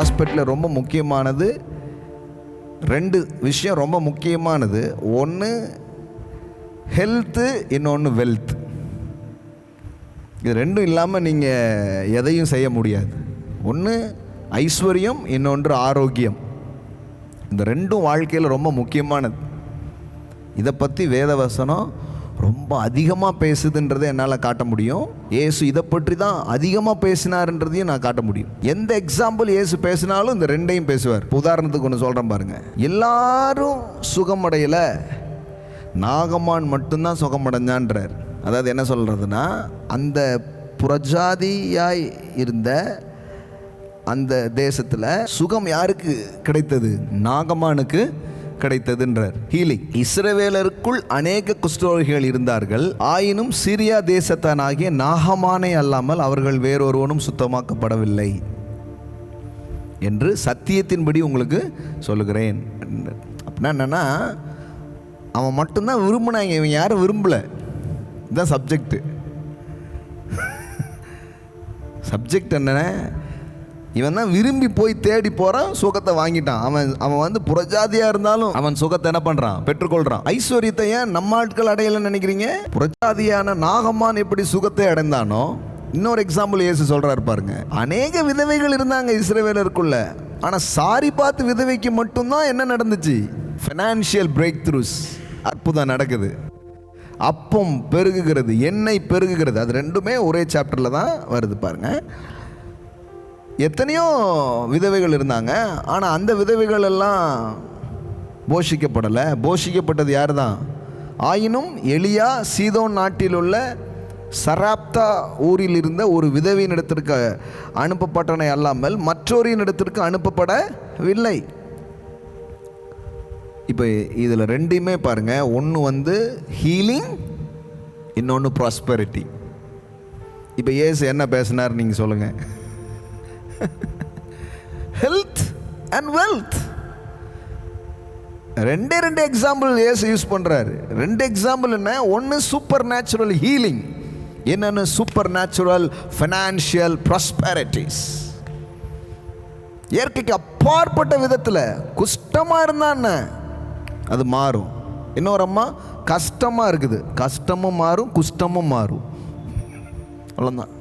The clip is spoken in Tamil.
ஹாஸ்பிட்டலில் ரொம்ப முக்கியமானது ரெண்டு விஷயம் ரொம்ப முக்கியமானது. ஒன்று ஹெல்த்து இன்னொன்று வெல்த் இது ரெண்டும் இல்லாமல் நீங்கள் எதையும் செய்ய முடியாது. ஒன்று ஐஸ்வர்யம் இன்னொன்று ஆரோக்கியம். இந்த ரெண்டும் வாழ்க்கையில் ரொம்ப முக்கியமானது. இதை பற்றி வேதவசனம் ரொம்ப அதிகமாக பேசுதுன்றதை என்னால் காட்ட முடியும். ஏசு இதை பற்றி தான் அதிகமாக பேசினாருன்றதையும் நான் காட்ட முடியும். எந்த எக்ஸாம்பிள் ஏசு பேசினாலும் இந்த ரெண்டையும் பேசுவார். உதாரணத்துக்கு ஒன்று சொல்கிறேன் பாருங்க. எல்லாரும் சுகமடையலை. நாகமான் மட்டும்தான் சுகமடைஞ்சான்றார். அதாவது என்ன சொல்கிறதுனா அந்த புரஜாதியாய் இருந்த அந்த தேசத்தில் சுகம் யாருக்கு கிடைத்தது? நாகமானுக்கு கிடைத்ததுன்றார். ஹீலிங் இஸ்ரவேலருக்குள் அநேக குஷ்டரோகிகள் இருந்தார்கள். ஆயினும் சிரியா தேசத்தானாகிய நாகமானே அல்லாமல் அவர்கள் வேறொருவனும் சுத்தமாக்கப்படவில்லை என்று சத்தியத்தின்படி உங்களுக்கு சொல்லுகிறேன். அப்படின்னா என்னென்னா அவன் மட்டும்தான் விரும்பினாங்க இவன் யாரும் விரும்பலை. இதுதான் சப்ஜெக்ட் சப்ஜெக்ட் என்ன இவன் தான் விரும்பி போய் தேடி போகிறான் சுகத்தை வாங்கிட்டான். அவன் அவன் வந்து புறஜாதியாக இருந்தாலும் அவன் சுகத்தை என்ன பண்ணுறான் பெற்றுக்கொள்கிறான் ஐஸ்வர்யத்தை ஏன் நம்ம ஆட்கள் அடையலைன்னு நினைக்கிறீங்க? புறஜாதியான நாகமான் எப்படி சுகத்தை அடைந்தானோ இன்னொரு எக்ஸாம்பிள் இயேசு சொல்கிறாரு பாருங்க. அநேக விதவைகள் இருந்தாங்க இஸ்ரேவேலருக்குள்ள. ஆனால் சாரி பார்த்து விதவைக்கு மட்டும்தான் என்ன நடந்துச்சு? ஃபினான்ஷியல் பிரேக் த்ரூஸ் அற்புதம் நடக்குது. அப்பம் பெருகுகிறது எண்ணெய் பெருகுகிறது. அது ரெண்டுமே ஒரே சாப்டரில் தான் வருது பாருங்கள் எத்தனையோ விதவைகள் இருந்தாங்க. ஆனால் அந்த விதவைகள் எல்லாம் போஷிக்கப்படலை. போஷிக்கப்பட்டது யார் தான் ஆயினும் எளியா சீதோன் நாட்டில் உள்ள சராப்தா ஊரில் இருந்த ஒரு விதவையின் இடத்திற்கு அனுப்பப்பட்டனை அல்லாமல் மற்றொரின் இடத்திற்கு அனுப்பப்படவில்லை. இப்போ இதில் ரெண்டையுமே பாருங்கள் ஒன்று வந்து ஹீலிங் இன்னொன்று ப்ராஸ்பெரிட்டி இப்போ ஏசு என்ன பேசினார் நீங்கள் சொல்லுங்கள் ஹெல்த் அண்ட் வெல்த் ரெண்டே ரெண்டு எக்ஸாம்பிள் ஏசு யூஸ் பண்ணுறாரு ரெண்டு எக்ஸாம்பிள் என்ன? ஒன்று சூப்பர் நேச்சுரல் ஹீலிங் என்னென்னு சூப்பர் நேச்சுரல் ஃபினான்ஷியல் ப்ராஸ்பெரிட்டிஸ் இயற்கைக்கு அப்பாற்பட்ட விதத்தில் குஷ்டமாக இருந்தா என்ன? அது மாறும். இன்னொரு அம்மா கஷ்டமாக இருக்குது. கஷ்டமும் மாறும் குஷ்டமும் மாறும். அவ்வளோதான்